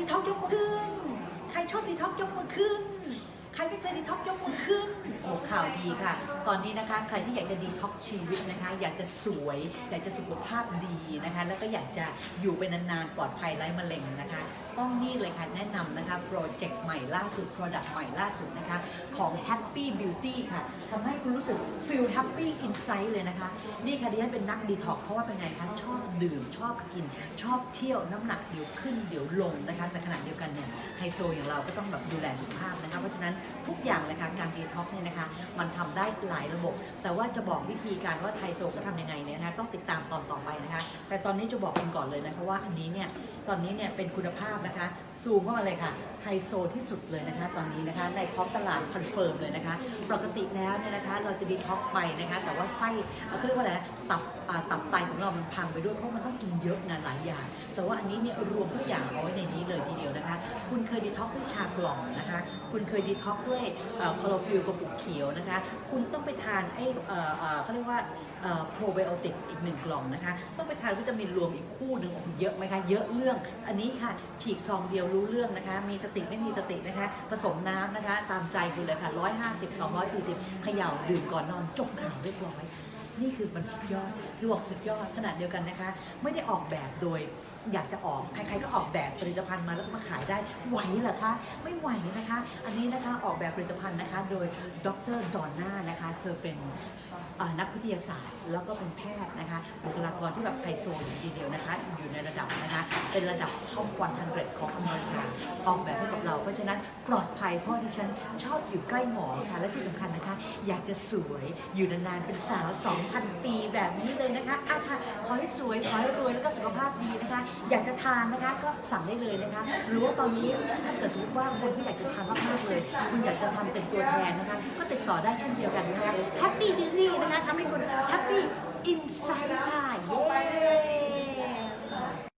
ดีท็อกยกมือขึ้น ใครชอบดีท็อกยกมือขึ้น ใครไม่เคยดีท็อกยกมือขึ้นโอ้ข่าวดีค่ะ ตอนนี้นะคะ ใครที่อยากจะดีท็อกชีวิตนะคะ อยากจะสวย อยากจะสุขภาพดีนะคะ แล้วก็อยากจะอยู่ไปนานๆ ปลอดภัยไร้มะเร็งนะคะ ต้องนี่เลยค่ะ แนะนำนะคะ โปรเจกต์ใหม่ล่าสุด โปรดักต์ใหม่ล่าสุดนะคะ ของ Happy Beauty ค่ะทำให้คุณรู้สึก feel happy inside เลยนะคะ นี่ค่ะดิฉันเป็นนักดีท็อกเพราะว่าเป็นไงคะ ชอบดื่ม ชอบกิน ชอบเที่ยวน้ำหนักเดี๋ยวขึ้นเดี๋ยวลงนะคะ แต่ขณะเดียวกันเนี่ยไฮโซอย่างเราก็ต้องแบบดูแลสุขภาพนะคะ เพราะฉะนั้นทุกอย่างเลยค่ะการดีท็อกเนี่ยนะคะ มันทำได้หลายระบบ แต่ว่าจะบอกวิธีการว่าไฮโซก็ทำยังไงเนี่ยนะคะต้องติดตามตอนต่อ แต่ตอนนี้จะบอกคุณก่อนเลยนะคะว่าอันนี้เนี่ยตอนนี้เนี่ยเป็นคุณภาพนะคะซูมเข้ามาเลยค่ะไฮโซที่สุดเลยนะคะ ตอนนี้นะคะในท้องตลาดคอนเฟิร์มเลยนะคะปกติแล้วเนี่ยนะคะเราจะดีท็อกไปนะคะ แต่ว่าไส้เขาเรียกว่าอะไรตับตับไตของเรามันพังไปด้วยเพราะมันต้องกินเยอะงานหลายอย่าง แต่ว่าอันนี้เนี่ยรวมทุกอย่างเอาไว้ในนี้เลยทีเดียวนะคะ คุณเคยดีท็อกด้วยชากล่องนะคะ คุณเคยดีท็อกด้วยคลอโรฟิลกระปุกเขียวนะคะ คุณต้องไปทานไอ้เอ่อเอ่อเขาเรียกว่าโปรไบโอติกอีกหนึ่งกล่องนะคะ ต้องไปทานวิตามินรวมอีกคู่หนึ่งของเยอะไหมคะเยอะเรื่อง อันนี้ค่ะ ฉีกซองเดียวรู้เรื่องนะคะ มีสติไม่มีสตินะคะ ผสมน้ำนะคะ ตามใจคุณเลยค่ะ 150 240เขย่าดื่มก่อนนอนจบข่าวเรียบร้อย นี่คือมันสุดยอดที่บอกสุดยอดขนาดเดียวกันนะคะ ไม่ได้ออกแบบโดยอยากจะออกใครๆก็ออกแบบผลิตภัณฑ์มาแล้วก็มาขายได้ไหวเหรอคะไม่ไหวนะคะ อันนี้นะคะออกแบบผลิตภัณฑ์นะคะ โดยดรดอนน่านะคะ เธอเป็นนักวิทยาศาสตร์ แล้วก็เป็นแพทย์นะคะบุคลากรที่แบบไฮโซอยู่ทีเดียวนะคะ อยู่ในระดับนะคะ เป็นระดับท็อปวันทันเดของอเมริกาออกแบบให้กับเรา เพราะฉะนั้นปลอดภัยเพราะดิฉันชอบอยู่ใกล้หมอค่ะและที่สำคัญนะคะ อยากจะสวยอยู่นานๆเป็นสาวสอง2,000 ปีแบบนี้เลยนะคะอะค่ะขอให้สวยขอให้รวยแล้วก็สุขภาพดีนะคะ อยากจะทานนะคะก็สั่งได้เลยนะคะ หรือว่าตอนนี้ถ้าเกิดสมมติว่าคนที่อยากจะทานมากๆเลย คุณอยากจะทำเป็นตัวแทนนะคะ ก็ติดต่อได้เช่นเดียวกันนะคะ Happy Beauty นะคะทำให้คุณ Happy